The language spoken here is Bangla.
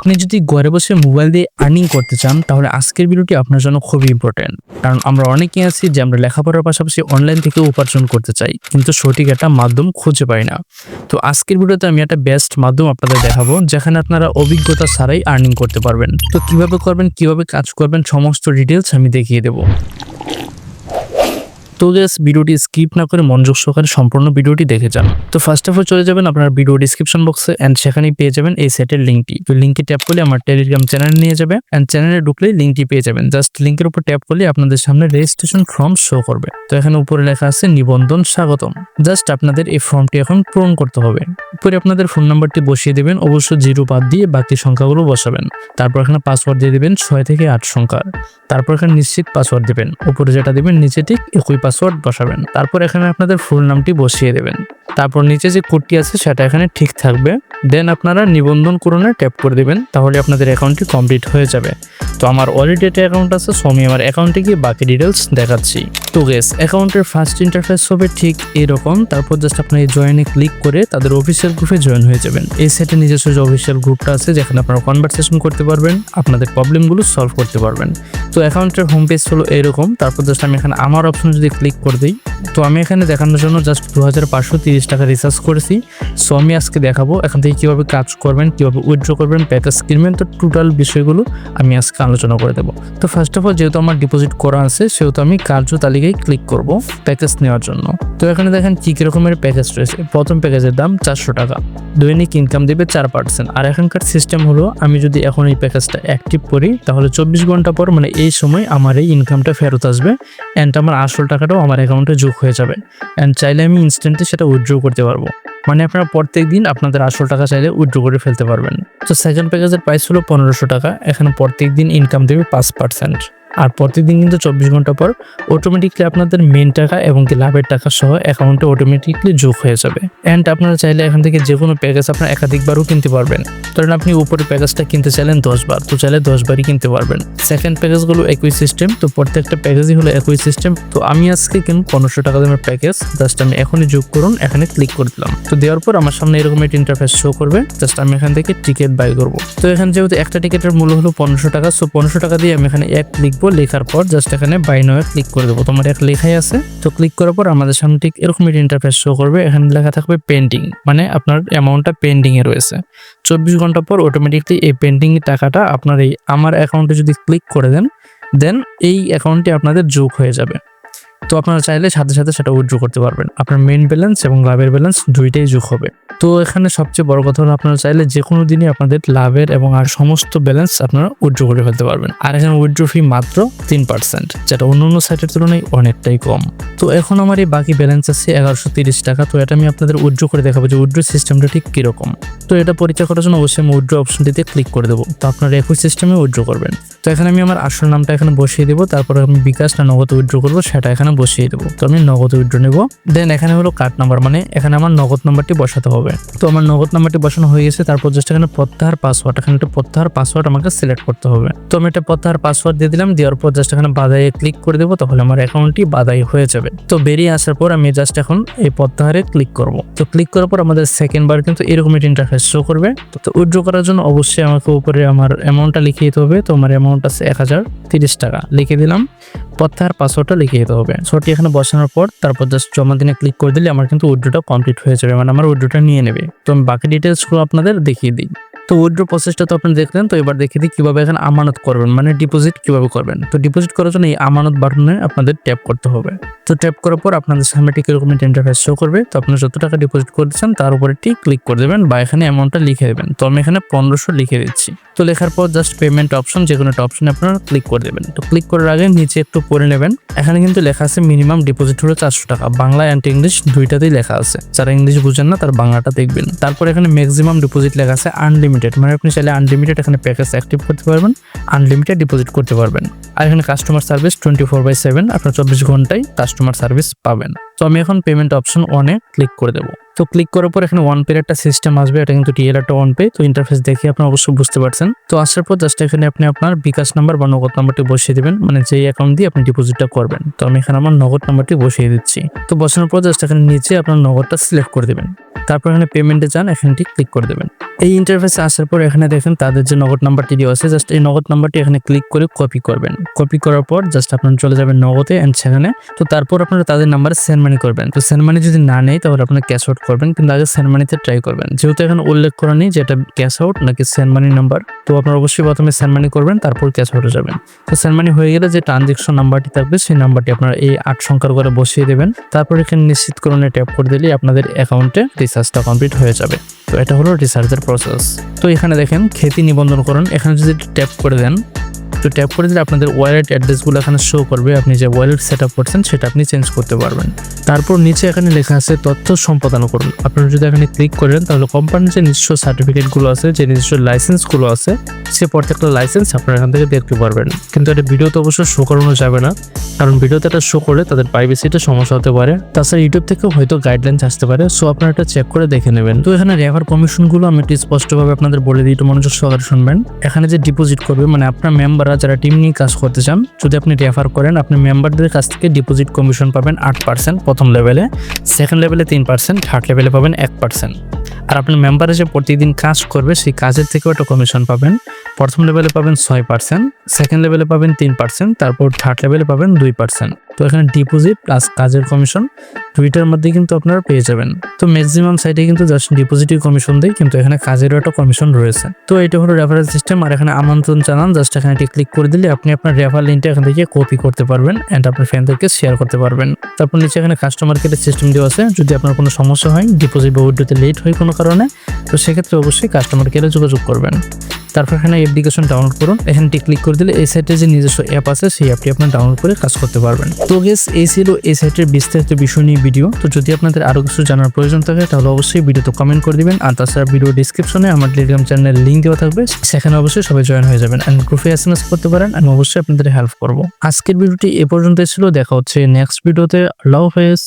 আপনি যদি ঘরে বসে মোবাইল দিয়ে আর্নিং করতে চান, তাহলে আজকের ভিডিওটি আপনার জন্য খুবই ইম্পর্টেন্ট কারণ আমরা অনেকেই আছি যে আমরা লেখাপড়ার পাশাপাশি অনলাইন থেকে উপার্জন করতে চাই, কিন্তু সঠিক একটা মাধ্যম খুঁজে পাই না। তো আজকের ভিডিওতে আমি একটা বেস্ট মাধ্যম আপনাদের দেখাবো, যেখানে আপনারা অভিজ্ঞতা ছাড়াই আর্নিং করতে পারবেন। তো কীভাবে করবেন, কীভাবে কাজ করবেন, সমস্ত ডিটেলস আমি দেখিয়ে দেবো। তো গেস ভিডিওটি স্কিপ না করে মনোযোগ সহকারে সম্পূর্ণ ভিডিওটি দেখে যান। তো ফার্স্ট অফ অল চলে যাবেন আপনার ভিডিও ডিসক্রিপশন বক্সে অ্যান্ড সেখানেই পেয়ে যাবেন এই সেটের লিঙ্কটি তো লিঙ্কে ট্যাপ করলে আমার টেলিগ্রাম চ্যানেলে নিয়ে যাবে অ্যান্ড চ্যানেলে ঢুকলেই লিঙ্কটি পেয়ে যাবেন। জাস্ট লিঙ্কের উপর ট্যাপ করলে আপনাদের সামনে রেজিস্ট্রেশন ফর্ম শো করবে। তো এখানে উপরে লেখা আছে নিবন্ধন স্বাগতম। জাস্ট আপনাদের এই ফর্মটি এখন পূরণ করতে হবে। উপরে আপনাদের ফোন নাম্বারটি বসিয়ে দেবেন, অবশ্য জিরো বাদ দিয়ে বাকি সংখ্যাগুলো বসাবেন। তারপর এখানে পাসওয়ার্ড দিয়ে দেবেন ছয় থেকে আট সংখ্যার। তারপর এখানে নিশ্চিত পাসওয়ার্ড দেবেন। উপরে যেটা দেবেন, নিচে ঠিক একই পাসওয়ার্ড বসাবেন। তারপর এখানে আপনাদের ফুল নামটি বসিয়ে দেবেন। তারপর নিচে যে কোডটি আছে, সেটা এখানে ঠিক থাকবে। দেন আপনারা নিবন্ধন করণে ট্যাপ করে দেবেন, তাহলে আপনাদের অ্যাকাউন্টটি কমপ্লিট হয়ে যাবে। তো আমার অলরেডি একটা অ্যাকাউন্ট আছে সো আমি আমার অ্যাকাউন্টে গিয়ে বাকি ডিটেলস দেখাচ্ছি। তো গেস অ্যাকাউন্টের ফার্স্ট ইন্টারফেস হবে ঠিক এরকম। তারপর জাস্ট আপনার জয়েনে ক্লিক করে তাদের অফিসিয়াল গ্রুপে জয়েন হয়ে যাবেন। এই সেটে নিজস্ব যে অফিসিয়াল গ্রুপটা আছে, যেখানে আপনারা কনভারসেশন করতে পারবেন, আপনাদের প্রবলেমগুলো সলভ করতে পারবেন। তো অ্যাকাউন্টের হোম পেজ হলো এরকম। তারপর জাস্ট আমি এখানে আমার অপশন যদি ক্লিক করে দিই, তো আমি এখানে দেখানোর জন্য জাস্ট দু হাজার পাঁচশো তিরিশ টাকা রিচার্জ করেছি। সো আমি আজকে দেখাবো এখান থেকে কীভাবে কাজ করবেন, কীভাবে উইথড্র করবেন প্যাকেজ কিনবেন। তো টোটাল বিষয়গুলো আমি আজকে আলোচনা করে দেবো। তো ফার্স্ট অফ অল যেহেতু আমার ডিপোজিট করা আছে, সেহেতু আমি কার্য তালিকায় ক্লিক করব প্যাকেজ নেওয়ার জন্য। তো এখানে দেখেন কী কী রকমের প্যাকেজ রয়েছে। প্রথম প্যাকেজের দাম চারশো টাকা। দৈনিক ইনকাম দেবে চার পার্সেন্ট আর এখানকার সিস্টেম হলো, আমি যদি এখন এই প্যাকেজটা অ্যাক্টিভ করি, তাহলে চব্বিশ ঘণ্টা পর মানে এই সময় আমার এই ইনকামটা ফেরত আসবে। অ্যান্ড আমার আসল টাকাটাও আমার অ্যাকাউন্টে যোগ হয়ে যাবে। অ্যান্ড চাইলে আমি ইনস্ট্যান্টলি সেটা উইথড্র করতে পারব। মানে আপনারা প্রত্যেক দিন আপনাদের আসল টাকা চাইলে উইথড্র করে ফেলতে পারবেন। তো সেকেন্ড প্যাকেজের প্রাইস হলো পনেরোশো টাকা। এখানে প্রত্যেক দিন ইনকাম দেবে পাঁচ পার্সেন্ট আর প্রতিদিন কিন্তু চব্বিশ ঘণ্টা পর অটোমেটিকলি আপনাদের মেন টাকা এবং কি লাভের টাকা সহ অ্যাকাউন্টে অটোমেটিকলি যোগ হয়ে যাবে। অ্যান্ড আপনারা চাইলে এখান থেকে যে কোনো প্যাকেজ আপনার একাধিকবারও কিনতে পারবেন। ধরেন আপনি উপরে প্যাকেজটা কিনতে চাইলেন দশ বার, তো চাইলে দশ বারই কিনতে পারবেন। সেকেন্ড প্যাকেজগুলো একই সিস্টেম তো প্রত্যেকটা প্যাকেজই হলো একই সিস্টেম তো আমি আজকে কিনুন পনেরোশো টাকা দামের প্যাকেজ জাস্ট আমি এখনই যোগ করুন, এখানে ক্লিক করে দিলাম। তো দেওয়ার পর আমার সামনে এরকম একটা ইন্টারফেস শো করবে জাস্ট আমি এখান থেকে টিকিট বাই করব। তো এখানে যেহেতু একটা টিকিটের মূল্য হলো পনেরোশো টাকা সো পনেরোশো টাকা দিয়ে আমি এখানে এক লিখব লেখার পর জাস্ট এখানে বাই নয়ে ক্লিক করে দেবো। তোমার এক লেখাই আছে, তো ক্লিক করার পর আমাদের সামনে ঠিক এরকম একটি ইন্টারফেস শো করবে। এখানে লেখা থাকবে পেন্ডিং মানে আপনার অ্যামাউন্টটা পেন্ডিং এ রয়েছে। চব্বিশ ঘণ্টা পর অটোমেটিকলি এই পেন্ডিং টাকাটা আপনার এই আমার অ্যাকাউন্টে যদি ক্লিক করে দেন দেন এই অ্যাকাউন্টটি আপনাদের যোগ হয়ে যাবে। তো আপনারা চাইলে সাথে সাথে সেটা উইথড্র করতে পারবেন। আপনার মেন ব্যালেন্স এবং লাভের ব্যালেন্স দুইটাই যোগ হবে। তো এখানে সবচেয়ে বড় কথা হলো আপনারা চাইলে যে কোনো দিনই আপনাদের লাভের এবং আর সমস্ত ব্যালেন্স আপনারা উইথড্র করে ফেলতে পারবেন। আর এখানে উইথড্র ফি মাত্র তিন পার্সেন্ট যেটা অন্য অন্য সাইটের তুলনায় অনেকটাই কম। তো এখন আমার এই বাকি ব্যালেন্স আছে এগারোশো তিরিশ টাকা। তো এটা আমি আপনাদের উইথড্র করে দেখাবো যে উইথড্র সিস্টেমটা ঠিক কীরকম। তো এটা পরীক্ষা করার জন্য অবশ্যই আমি উইথড্র অপশনটিতে ক্লিক করে দেবো। তো আপনারা একই সিস্টেমে উইথড্র করবেন। তো এখানে আমি আমার আসল নামটা এখানে বসিয়ে দেবো। তারপর আমি বিকাশ না নগদ উইথড্র করব, সেটা এখানে বসিয়ে দেবো। তো আমি নগদ উইড্রো নেব। দেন এখানে হলো কার্ড নাম্বার মানে এখানে আমার নগদ নাম্বারটি বসাতে হবে। তো আমার নগদ নাম্বারটি বসানো হয়ে গেছে, তারপর জাস্ট এখানে প্রত্যাহার পাসওয়ার্ড এখানে একটা প্রত্যাহার পাসওয়ার্ড আমাকে সিলেক্ট করতে হবে। তো আমি একটা প্রত্যাহার পাসওয়ার্ড দিয়ে দিলাম, দেওয়ার পর জাস্ট এখানে বাদাইয়ে ক্লিক করে দেবো, তাহলে আমার অ্যাকাউন্টটি বাদাই হয়ে যাবে। তো বেরিয়ে আসার পর আমি জাস্ট এখন এই প্রত্যাহারে ক্লিক করব। তো ক্লিক করার পর আমাদের সেকেন্ড বার কিন্তু এরকম একটা ইন্টারফেস শো করবে। তো উইথড্র করার জন্য অবশ্যই আমাকে উপরে আমার অ্যামাউন্টটা লিখে দিতে হবে। তো আমার অ্যামাউন্ট আছে এক হাজার তিরিশ টাকা। লিখে দিলাম। প্রত্যাহার পাসওয়ার্ডটা লিখে দিতে হবে। সোটি এখানে বসানোর পর তারপর জাস্ট জমা দিনে ক্লিক করে দিলে আমার কিন্তু উইড্রোটা কমপ্লিট হয়ে যাবে মানে আমার উইড্রোটা নিয়ে নেবে। তো আমি বাকি ডিটেলসগুলো আপনাদের দেখিয়ে দিই। তো উইথড্র প্রসেসটা তো আপনি দেখলেন, তো এবার দেখে দিই কীভাবে এখানে আমানত করবেন মানে ডিপোজিট কীভাবে করবেন। তো ডিপোজিট করার জন্য এই আমানত বাটনে আপনাদের ট্যাপ করতে হবে। তো ট্যাপ করার পর আপনাদের সামনে ঠিক এরকম ইন্টারফেস শো করবে, তো আপনি যত টাকা ডিপোজিট করেছেন তার উপরে ঠিক ক্লিক করে দেবেন বা এখানে অ্যামাউন্টটা লিখে দেবেন। তো আমি এখানে পনেরোশো লিখে দিচ্ছি। তো লেখার পর জাস্ট পেমেন্ট অপশন যে কোনো একটা অপশনে আপনারা ক্লিক করে দেবেন। তো ক্লিক করার আগে নিচে একটু পড়ে নেবেন। এখানে কিন্তু লেখা আছে মিনিমাম ডিপোজিট হলো চারশো টাকা। বাংলা অ্যান্ড ইংলিশ দুইটাতেই লেখা আছে। যারা ইংলিশ বুঝেন না, তার বাংলাটা দেখবেন। তারপর এখানে ম্যাক্সিমাম ডিপোজিট লেখা আছে আনলিমিটেড মানে আপনি চাইলে আনলিমিটেড এখানে প্যাকেজ অ্যাক্টিভ করতে পারবেন আনলিমিটেড ডিপোজিট করতে পারবেন। আর এখানে customer service twenty four by seven আপনার চব্বিশ ঘন্টায় কাস্টমার সার্ভিস পাবেন। তো আমি এখন পেমেন্ট অপশন ওয়ানে ক্লিক করে দেবো। তো ক্লিক করার পর এখানে ওয়ান পের একটা সিস্টেম আসবে, এটা কিন্তু টিএল একটা ওয়ান পে তো ইন্টারফেস দেখে আপনি অবশ্যই বুঝতে পারছেন। তো আসার পর জাস্ট এখানে আপনি আপনার বিকাশ নাম্বার বা নগদ নাম্বারটি বসিয়ে দেবেন মানে যেই অ্যাকাউন্ট দিয়ে আপনি ডিপোজিটটা করবেন। তো আমি এখানে আমার নগদ নাম্বারটি বসিয়ে দিচ্ছি। তো বসানোর পর জাস্ট এখানে নিচে আপনার নগদটা সিলেক্ট করে দেবেন। তারপর এখানে পেমেন্টে যান এখানটি ক্লিক করে দেবেন। এই ইন্টারফেসে আসার পর এখানে দেখেন তাদের যে নগদ নাম্বারটি দেওয়া আছে জাস্ট এই নগদ নাম্বারটি এখানে ক্লিক করে কপি করবেন। কপি করার পর জাস্ট আপনার চলে যাবেন নগদে অ্যান্ড সেখানে। তো তারপর আপনারা তাদের নাম্বারে সেন্ড মানি করবেন। তো সেন্ড মানি যদি না নেই তাহলে আপনার ক্যাশ আউট করবেন, কিন্তু আগে সেন্ড মানিতে ট্রাই করবেন। যেহেতু এখানে উল্লেখ করা নেই যে এটা ক্যাশ আউট নাকি সেন্ড মানি নাম্বার তো আপনার অবশ্যই প্রথমে সেন্ড মানি করবেন, তারপর ক্যাশ আউটে যাবেন। তো সেন্ড মানি হয়ে গেলে যে ট্রানজেকশন নাম্বারটি থাকবে, সেই নাম্বারটি আপনারা এই আট সংখ্যার করে বসিয়ে দেবেন। তারপর এখানে নিশ্চিতকরণে ট্যাপ করে দিলে আপনাদের অ্যাকাউন্টে রিচার্জটা কমপ্লিট হয়ে যাবে। তো এটা হলো রিচার্জের প্রসেস তো এখানে দেখেন, খ্যাতি নিবন্ধন করুন। এখানে যদি ট্যাপ করে দেন তো ট্যাপ করে দিলে আপনাদের ওয়ালেট অ্যাড্রেসগুলো এখানে শো করবে। আপনি যে ওয়ালেট সেট আপ করছেন, সেটা আপনি চেঞ্জ করতে পারবেন। তারপর নিচে এখানে লেখা আছে তথ্য সম্পাদন করুন। আপনারা যদি এখানে ক্লিক করেন তাহলে কোম্পানির যে নিজস্ব সার্টিফিকেটগুলো আছে, যে নিজস্ব লাইসেন্সগুলো আছে, সে প্রত্যেকটা লাইসেন্স আপনারা এখান থেকে দেখতে পারবেন। কিন্তু এটা ভিডিওতে অবশ্য শো করানো যাবে না, কারণ ভিডিওতে এটা শো করে তাদের প্রাইভেসিতে সমস্যা হতে পারে। তাছাড়া ইউটিউব থেকেও হয়তো গাইডলাইন্স আসতে পারে সো আপনারা এটা চেক করে দেখে নেবেন। তো এখানে রেফার কমিশনগুলো আমি একটু স্পষ্টভাবে আপনাদের বলে দিই, একটু মনোযোগ সহকারে শুনবেন। এখানে যে ডিপোজিট করবে মানে আপনার মেম্বাররা যারা টিম নিয়ে কাজ করতে চান, যদি আপনি রেফার করেন, আপনি মেম্বারদের কাছ থেকে ডিপোজিট কমিশন পাবেন আট পার্সেন্ট প্রথম লেভেলে সেকেন্ড লেভেলে তিন পার্সেন্ট থার্ড লেভেলে পাবেন এক পার্সেন্ট আর আপনার মেম্বারে যে প্রতিদিন কাজ করবে, সেই কাজের থেকেও একটা কমিশন পাবেন। প্রথম লেভেলে পাবেন ছয় পার্সেন্ট সেকেন্ড লেভেলে পাবেন তিন পার্সেন্ট তারপর থার্ড লেভেলে পাবেন দুই পার্সেন্ট তো এখানে ডিপোজিট প্লাস কাজের কমিশন দুইটার মধ্যে কিন্তু আপনারা পেয়ে যাবেন। তো ম্যাক্সিমাম সাইটে কিন্তু জাস্ট ডিপোজিটই কমিশন দেয়, কিন্তু এখানে কাজেরও একটা কমিশন রয়েছে। তো এটা হলো রেফারেল সিস্টেম আর এখানে আমন্ত্রণ জানান জাস্ট এখানে এটি ক্লিক করে দিলে আপনি আপনার রেফার লিঙ্কটা এখান থেকে কপি করতে পারবেন অ্যান্ড আপনার ফ্রেন্ডদেরকে শেয়ার করতে পারবেন। তারপর নিচে এখানে কাস্টমার কেয়ারের সিস্টেম দেওয়া আছে, যদি আপনার কোনো সমস্যা হয় ডিপোজিট বা উইড্রোতে লেট হয় কোনো কারণে, তো সেক্ষেত্রে অবশ্যই কাস্টমার কেয়ারে যোগাযোগ করবেন। তারপর এখানে অ্যাপ্লিকেশন ডাউনলোড করুন, এখানে এখানটি ক্লিক করে দিলে এই সাইটে যে নিজস্ব অ্যাপ আছে, সেই অ্যাপটি আপনার ডাউনলোড করে কাজ করতে পারবেন। তো গেস এই ছিল এই সাইটের বিস্তারিত বিষয় নিয়ে ভিডিও। তো যদি আপনাদের আরও কিছু জানার প্রয়োজন থাকে, তাহলে অবশ্যই ভিডিওতে কমেন্ট করে দিবেন। আর তাছাড়া ভিডিও ডিসক্রিপশনে আমার টেলিগ্রাম চ্যানেলের লিঙ্ক দেওয়া থাকবে। সেখানে অবশ্যই সবাই জয়েন হয়ে যাবেন। অ্যান্ড গ্রুপে এস এম এস করতে পারেন। আমি অবশ্যই আপনাদের হেল্প করব। আজকের ভিডিওটি এ পর্যন্ত ছিল। দেখা হচ্ছে নেক্সট ভিডিওতে আল্লাহ হাফেজ।